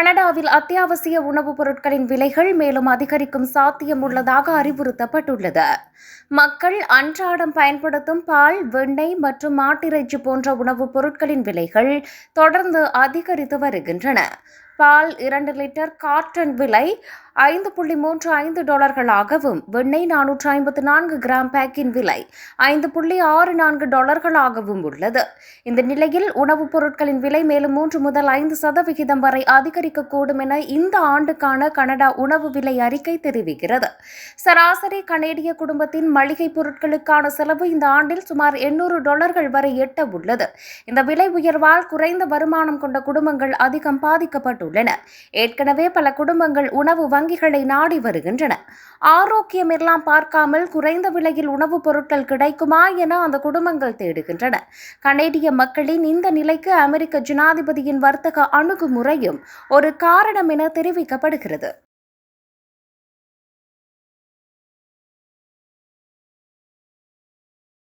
கனடாவில் அத்தியாவசிய உணவுப் பொருட்களின் விலைகள் மேலும் அதிகரிக்கும் சாத்தியம் உள்ளதாக அறிவுறுத்தப்பட்டுள்ளது. மக்கள் அன்றாடம் பயன்படுத்தும் பால் வெண்ணெய் மற்றும் மாட்டிறைச்சி போன்ற உணவுப் பொருட்களின் விலைகள் தொடர்ந்து அதிகரித்து வருகின்றன. பால் இரண்டு லிட்டர் கார்டன் விலை ஐந்து புள்ளி மூன்று ஐந்து டாலர்களாகவும் வெண்ணெய் நானூற்று ஐம்பத்து நான்கு கிராம் பேக்கின் விலை ஐந்து புள்ளி ஆறு நான்கு டாலர்களாகவும் உள்ளது. இந்த நிலையில் உணவுப் பொருட்களின் விலை மேலும் மூன்று முதல் ஐந்து சதவிகிதம் வரை அதிகரிக்கக்கூடும் என இந்த ஆண்டுக்கான கனடா உணவு விலை அறிக்கை தெரிவிக்கிறது. சராசரி கனேடிய குடும்பத்தின் மளிகை பொருட்களுக்கான செலவு இந்த ஆண்டில் சுமார் எண்ணூறு டாலர்கள் வரை எட்ட உள்ளது இந்த விலை உயர்வால் குறைந்த வருமானம் கொண்ட குடும்பங்கள் அதிகம் பாதிக்கப்பட்டுள்ளது உள்ளன ஏற்கனவே பல குடும்பங்கள் உணவு வங்கிகளை நாடி வருகின்றன. ஆரோக்கியம் எல்லாம் பார்க்காமல் குறைந்த விலையில் உணவுப் பொருட்கள் கிடைக்குமா என அந்த குடும்பங்கள் தேடுகின்றன. கனேடிய மக்களின் இந்த நிலைக்கு அமெரிக்க ஜனாதிபதியின் வர்த்தக அணுகுமுறையும் ஒரு காரணம் என தெரிவிக்கப்படுகிறது.